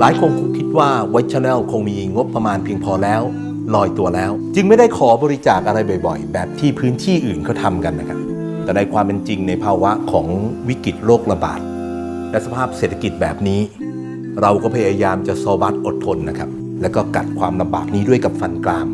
หลายคนคงคิดว่าไวท์ชาแนลคงมีงบประมาณเพียงพอแล้ว ลอยตัวแล้ว จึงไม่ได้ขอบริจาคอะไรบ่อยๆ แบบที่พื้นที่อื่นเขาทำกันนะครับ แต่ในความเป็นจริงในภาวะของวิกฤตโรคระบาด และสภาพเศรษฐกิจแบบนี้ เราก็พยายามจะโซบัสอดทนนะครับ แล้วก็กัดความลำบากนี้ด้วยกับฟันกราม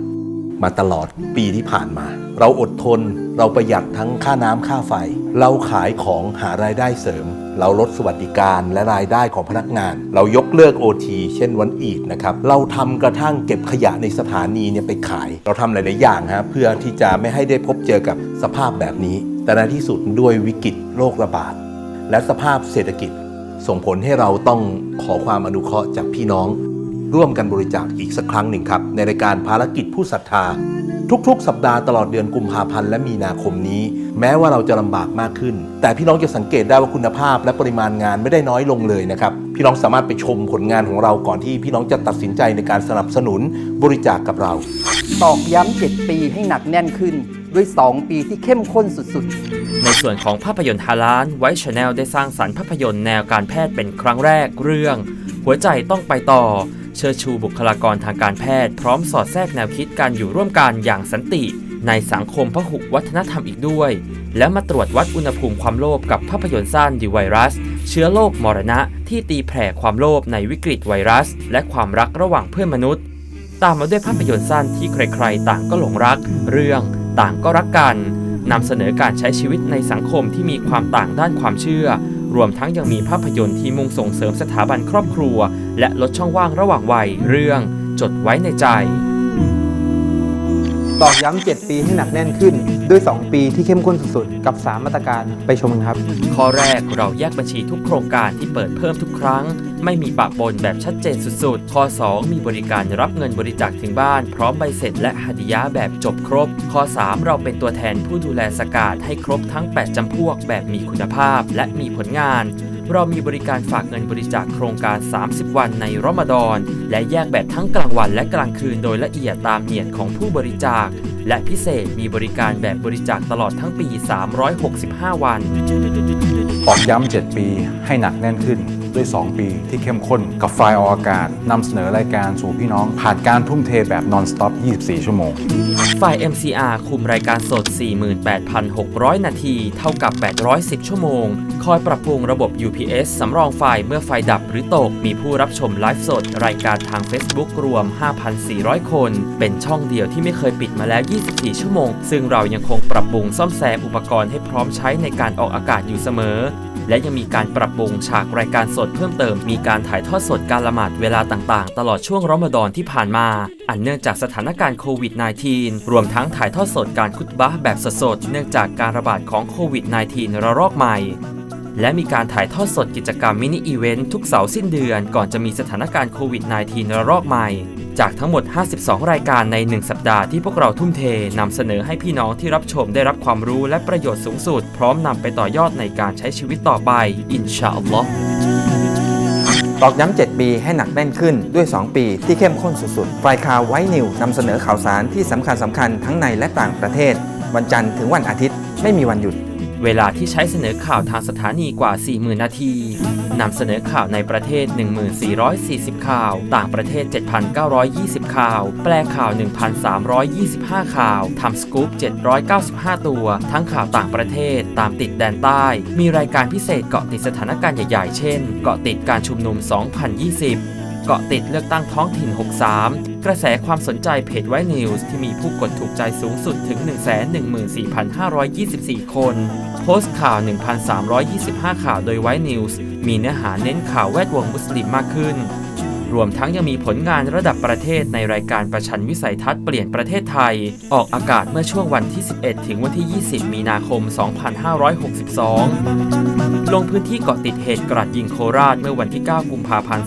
มาตลอดปีที่ผ่านมา เราอดทนเราประหยัดทั้งค่าน้ำค่าไฟ เราขายของหารายได้เสริม เราลดสวัสดิการและรายได้ของพนักงาน เรายกเลิก OT เช่นวันอีดนะครับเราทำกระทั่งเก็บขยะในสถานีเนี่ยไปขาย เราทำหลาย ๆ อย่างฮะเพื่อที่จะไม่ให้ได้พบเจอกับสภาพแบบนี้ แต่ในที่สุดด้วยวิกฤตโรคระบาดและสภาพเศรษฐกิจ ส่งผลให้เราต้องขอความอนุเคราะห์จากพี่น้อง ร่วมกันบริจาคอีกสักครั้งหนึ่งครับ ในรายการภารกิจผู้ศรัทธา ทุกๆ สัปดาห์ตลอดเดือนกุมภาพันธ์และมีนาคมนี้ แม้ว่าเราจะลำบากมากขึ้น แต่พี่น้องจะสังเกตได้ว่าคุณภาพและปริมาณงานไม่ได้น้อยลงเลยนะครับพี่น้องสามารถไปชมผลงานของเราก่อนที่พี่น้องจะตัดสินใจในการสนับสนุนบริจาคกับเรา ตอกย้ำ 7 ปีให้หนักแน่นขึ้น ด้วย 2 ปีที่เข้มข้นสุดในส่วนของภาพยนตร์ฮาลานไวท์ชาแนลได้สร้างสรรค์ภาพยนตร์แนวการแพทย์เป็นครั้งแรกเรื่อง หัวใจต้องไปต่อ เชิดชูบุคลากรทางการแพทย์ พร้อมสอดแทรกแนวคิดการอยู่ร่วมกันอย่างสันติ ในสังคมพหุวัฒนธรรมอีกด้วย และมาตรวจวัดอุณหภูมิความโลภกับภาพยนตร์สั้นดีไวรัส เชื้อโรคมรณะ ที่ตีแผ่ความโลภในวิกฤตไวรัส และความรักระหว่างเพื่อนมนุษย์ ตามมาด้วยภาพยนตร์สั้นที่ใครๆ ต่างก็หลงรัก เรื่องต่างก็รักกันนำเสนอการใช้ชีวิตในสังคมที่มีความต่างด้านความเชื่อ รวมทั้งยังมีภาพยนตร์ที่มุ่งส่งเสริมสถาบันครอบครัว และลดช่องว่างระหว่างวัยเรื่องจดไว้ในใจๆตอกย้ำ 7 ปีให้หนักแน่นขึ้น ด้วย 2 ปีที่เข้มข้นสุดๆ กับ 3 มาตรการไปชมกันครับ ข้อแรกเราแยกบัญชีทุกโครงการที่เปิดเพิ่มทุกครั้ง ไม่มีปะปนแบบชัดเจนสุดๆ ข้อ 2 มีบริการรับเงินบริจาคถึงบ้าน พร้อมใบเสร็จและหดิยะแบบจบครบ ข้อ 3 เราเป็นตัวแทนผู้ดูแลสกาดให้ครบทั้ง 8จำพวกแบบมีคุณภาพและมีผลงาน เรามีบริการฝากเงินบริจาคโครงการ 30 วันในรอมฎอน และแยกแบบทั้งกลางวันและกลางคืนโดยละเอียดตามเนียดของผู้บริจาค และพิเศษมีบริการแบบบริจาคตลอดทั้งปี 365 วัน ตอกย้ำ 7 ปีให้หนักแน่นขึ้น ด้วย 2 ปีที่เข้มข้นกับไฟล์ออกอากาศนำเสนอรายการสู่พี่น้อง ผ่านการทุ่มเทแบบ non-stop 24 ชั่วโมง ฝ่าย MCR คุมรายการสด 48,600 นาที เท่ากับ 810 ชั่วโมง คอยปรับปรุงระบบ UPS สำรองไฟเมื่อไฟดับหรือตก มีผู้รับชมไลฟ์สด รายการทาง Facebook รวม 5,400 คน เป็นช่องเดียวที่ไม่เคยปิดมาแล้ว 24 ชั่วโมง ซึ่งเรายังคงปรับปรุงซ่อมแซมอุปกรณ์ให้พร้อมใช้ในการออกอากาศอยู่เสมอ และยังมีการปรับปรุงฉากรายการสดเพิ่มเติม มีการถ่ายทอดสดการละหมาดเวลาต่างๆ ตลอดช่วงรอมฎอนที่ผ่านมา อันเนื่องจากสถานการณ์โควิด -19 รวมทั้งถ่ายทอดสดการคุตบะแบบสดๆเนื่องจากการระบาดของโควิด -19 ระลอกใหม่และมีการถ่ายทอดสดกิจกรรมมินิอีเวนต์ทุกเสาร์สิ้นเดือนก่อนจะมีสถานการณ์โควิด -19 ระลอกใหม่ จากทั้งหมด 52 รายการใน 1 สัปดาห์ที่พวกเราทุ่มเทนำเสนอให้พี่น้องที่รับชมได้รับความรู้และประโยชน์สูงสุด พร้อมนำไปต่อยอดในการใช้ชีวิตต่อไป อินชาอัลลอฮ์ตอกย้ำ 7 ปีให้หนักแน่นขึ้นด้วย 2 ปีที่เข้มข้นสุดๆ ไฟข่าวไว้นิวนำเสนอข่าวสารที่สำคัญสำคัญทั้งในและต่างประเทศ วันจันทร์ถึงวันอาทิตย์ไม่มีวันหยุด เวลาที่ใช้เสนอข่าวทางสถานีกว่า 40,000 นาที นำเสนอข่าวในประเทศ 1440 ข่าว ต่างประเทศ 7,920 ข่าว แปลข่าว 1,325 ข่าว ทำสกู๊ป 795 ตัว ทั้งข่าวต่างประเทศ ตามติดแดนใต้ มีรายการพิเศษเกาะติดสถานการณ์ใหญ่ๆ เช่น เกาะติดการชุมนุม 2020เกาะติดเลือกตั้งท้องถิ่น 63 กระแสความสนใจเพจไว้นิวส์ที่มีผู้กดถูกใจสูงสุดถึง 114,524 คน โพสต์ข่าว 1,325 ข่าวโดยไว้นิวส์มีเนื้อหาเน้นข่าวแวดวงมุสลิมมากขึ้น รวมทั้งยังมีผลงานระดับประเทศในรายการประชันวิสัยทัศน์เปลี่ยนประเทศไทย ออกอากาศเมื่อช่วงวันที่ 11 ถึงวันที่ 20 มีนาคม 2562 ลงพื้นที่เกาะติดเหตุกราดยิงโคราชเมื่อวันที่ 9 กุมภาพันธ์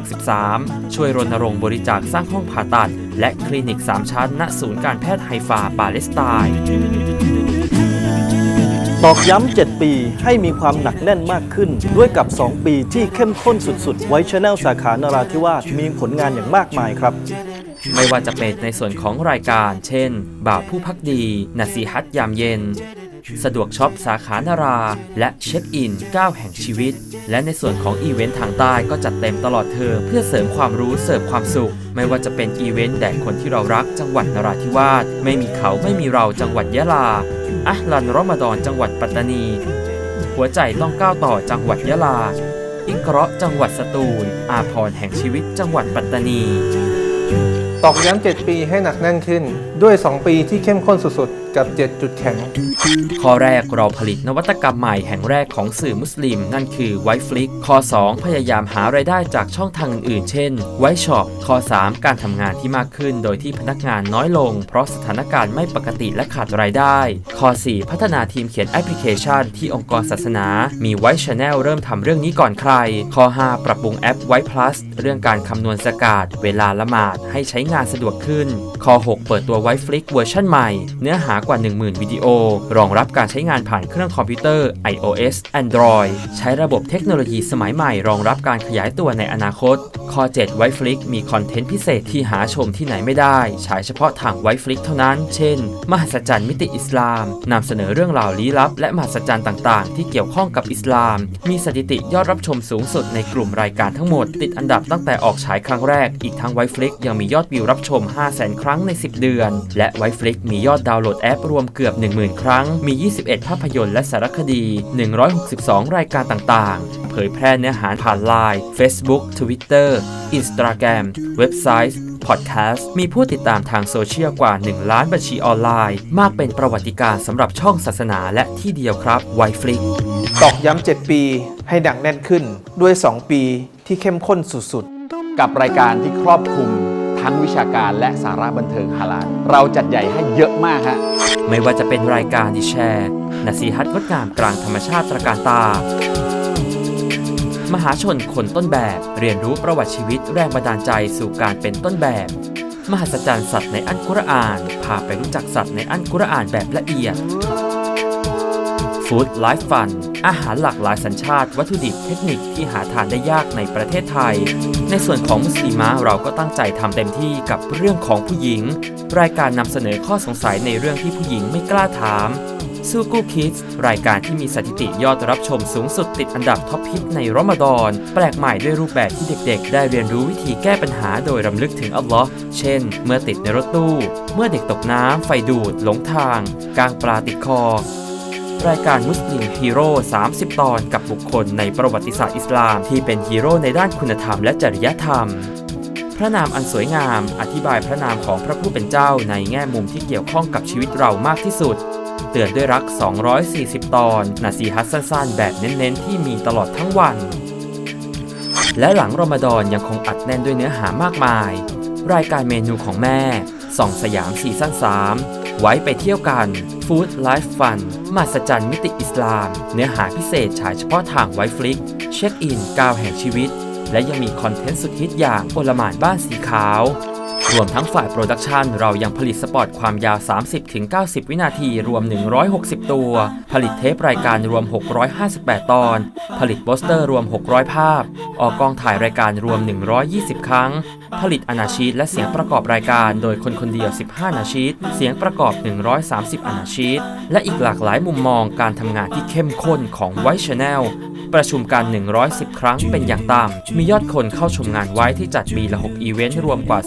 2563 ช่วยรณรงค์บริจาคสร้างห้องผ่าตัด และคลินิก 3 ชั้นณศูนย์การแพทย์ไฮฟาปาเลสไตน์ ตอกย้ำ 7 ปีให้มีความหนักแน่นมากขึ้น ด้วยกับ 2 ปีที่เข้มข้นสุดๆ ไว้ชแนลสาขานราธิวาสมีผลงานอย่างมากมายครับ ไม่ว่าจะเป็นในส่วนของรายการ เช่น บ่าวผู้พักดี นาซีฮัตยามเย็น สะดวกช็อปสาขานารา และเช็คอิน 9 แห่งชีวิต และในส่วนของอีเวนต์ทางใต้ก็จัดเต็มตลอดเทอเพื่อเสริมความรู้เสริมความสุข ไม่ว่าจะเป็นอีเวนต์แด่คนที่เรารักจังหวัดนราธิวาสไม่มีเขาไม่มีเราจังหวัดยะลาอัลลันรอมฎอนจังหวัดปัตตานี หัวใจต้องก้าวต่อจังหวัดยะลาอิกราะจังหวัดสตูล อาพรแห่งชีวิตจังหวัดปัตตานี ตอกย้ำ7ปีให้หนักแน่นขึ้นด้วย 2 ปีที่เข้มข้นสุดๆ กับ 7 จุดแข็ง ข้อแรกเราผลิตนวัตกรรมใหม่แห่งแรกของสื่อมุสลิม นั่นคือไวฟลิกข้อ 2 พยายามหารายได้จากช่องทางอื่นๆ เช่นไวช็อปข้อ 3 การทำงานที่มากขึ้น โดยที่พนักงานน้อยลง เพราะสถานการณ์ไม่ปกติและขาดรายได้ ข้อ 4 พัฒนาทีมเขียนแอปพลิเคชัน ที่องค์กรศาสนา มีไวช n แนลเริ่มทำเรื่องนี้ก่อนใคร ข้อ 5 ปรับปรุงแอปไว plus เรื่องการคำนวณสกาดเวลาละหมาดให้ใช้งานสะดวกขึ้น ข้อ 6 เปิดตัวไวฟลิกเวอร์ชันใหม่ เนื้อหาากว่า 10,000 วิดีโอ รองรับการใช้งานผ่านเครื่องคอมพิวเตอร์ iOS Android ใช้ระบบเทคโนโลยีสมัยใหม่รองรับการขยายตัวในอนาคต ข้อ7ไวฟลิกมีคอนเทนต์พิเศษที่หาชมที่ไหนไม่ได้ ฉายเฉพาะทางไวฟลิกเท่านั้น เช่น มหัศจรรย์มิติอิสลามนำเสนอเรื่องราวลี้ลับ และมหัศจรรย์ต่างๆ ที่เกี่ยวข้องกับอิสลาม มีสถิติยอดรับชมสูงสุดในกลุ่มรายการทั้งหมด ติดอันดับตั้งแต่ออกฉายครั้งแรก อีกทั้งไวฟลิกยังมียอดวิวรับชม 500,000 ครั้งใน 10 เดือน และไวฟลิกมียอดดาวน์โหลดแอปรวมเกือบ 10,000 ครั้ง มี 21 ภาพยนตร์และสารคดี 162 รายการต่างๆ เผยแพร่เนื้อหาผ่านไลน์ Facebook Twitter Instagram เว็บไซต์พอดแคสต์มีผู้ติดตามทางโซเชียลกว่า 1 ล้านบัญชีออนไลน์ มากเป็นประวัติการณ์สำหรับช่องศาสนาและที่เดียวครับไวฟลิกตอกย้ำ 7 ปีให้หนักแน่นขึ้นด้วย 2 ปีที่เข้มข้นสุดๆ กับรายการที่ครอบคลุม ทั้งวิชาการและสาระบันเทิงฮาลาลเราจัดใหญ่ให้เยอะมากฮะ ไม่ว่าจะเป็นรายการดิแชร์นาซีฮัตงดงามกลางธรรมชาติตระการตา มหาชนคนต้นแบบเรียนรู้ประวัติชีวิตแรงบันดาลใจสู่การเป็นต้นแบบ มหัศจรรย์สัตว์ในอันกุรอาน พาไปรู้จักสัตว์ในอันกุรอานแบบละเอียด ฟู้ดไลฟ์ฟันอาหารหลากหลายสัญชาติ วัตถุดิบเทคนิคที่หาทานได้ยากในประเทศไทย ในส่วนของมุสลิมะเราก็ตั้งใจทำเต็มที่กับเรื่องของผู้หญิง รายการนำเสนอข้อสงสัยในเรื่องที่ผู้หญิงไม่กล้าถามซูกูคิดรายการที่มีสถิติยอดรับชมสูงสุดติดอันดับท็อปฮิตในรอมฎอน แปลกใหม่ด้วยรูปแบบที่เด็กๆ ได้เรียนรู้วิธีแก้ปัญหาโดยรำลึกถึงอัลลอฮ์เช่น เมื่อติดในรถตู้ เมื่อเด็กตกน้ำไฟดูดหลงทาง กางปลาติดคอ รายการมุสลิมฮีโร่ 30 ตอนกับบุคคลในประวัติศาสตร์อิสลาม ที่เป็นฮีโร่ในด้านคุณธรรมและจริยธรรม พระนามอันสวยงาม อธิบายพระนามของพระผู้เป็นเจ้าในแง่มุมที่เกี่ยวข้องกับชีวิตเรามากที่สุด เตือนด้วยรัก 240 ตอนนาซีฮัตสั้นๆ แบบเน้นๆ ที่มีตลอดทั้งวัน และหลังรอมฎอนยังคงอัดแน่นด้วยเนื้อหามากมาย รายการเมนูของแม่ส่องสยามซีซั่น3 ไว้ไปเที่ยวกันฟู้ดไลฟ์ฟันมาสจันมิติอิสลาม เนื้อหาพิเศษฉายเฉพาะทางไวฟลิก เช็คอินก้าวแห่งชีวิต และยังมีคอนเทนต์สุดฮิตอย่างโอลหมานบ้านสีขาวรวมทั้งฝ่ายโปรดักชันเรายังผลิตสปอตความยาว 30-90 วินาที รวม 160 ตัว ผลิตเทปรายการรวม 658 ตอน ผลิตโปสเตอร์รวม 600 ภาพ ออกกองถ่ายรายการรวม 120 ครั้ง ผลิตอนาชีตและเสียงประกอบรายการ โดยคนคนเดียว 15อนาชีตเสียงประกอบ 130อนาชีตและอีกหลากหลายมุมมองการทำงานที่เข้มข้นของไวชแนลประชุมกัน110 ครั้งเป็นอย่างต่ำ มียอดคนเข้าชมงานไว้ที่จัดปีละ 6 อีเวนต์รวมกว่า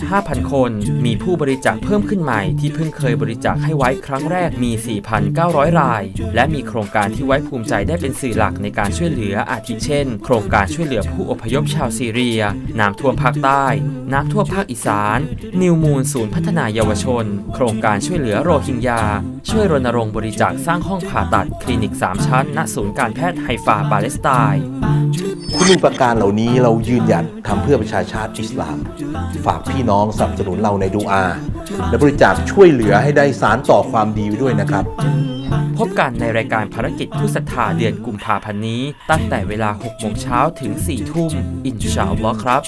35,000 คน มีผู้บริจาคเพิ่มขึ้นใหม่ที่เพิ่งเคยบริจาคให้ไว้ครั้งแรกมี 4,900 ราย และมีโครงการที่ไว้ภูมิใจได้เป็นสื่อหลักในการช่วยเหลืออาทิเช่น โครงการช่วยเหลือผู้อพยพชาวซีเรีย น้ำท่วมภาคใต้น้ำท่วภาคอีสาน นิวมูลศูนย์พัฒนาเยาวชน โครงการช่วยเหลือโรฮิงญา ช่วยรณรงค์บริจาคสร้างห้องผ่าตัดคลินิก 3 ชั้น ณศูนย์การแพทย์ไฮฟาปาเลสไตน์คุณอุปการเหล่านี้เรายืนหยัดทำเพื่อประชาชาติอิสลาม ฝากพี่น้องสนับสนุนเราในดูอา และบริจาคช่วยเหลือให้ได้สารต่อความดีไว้ด้วยนะครับ กันในรายการภารกิจผู้ศรัทธาเดือนกุมภาพันธ์นี้ ตั้งแต่เวลา 6 โมงเช้าถึง 4 ทุ่ม อินชาอัลลอฮ์ครับ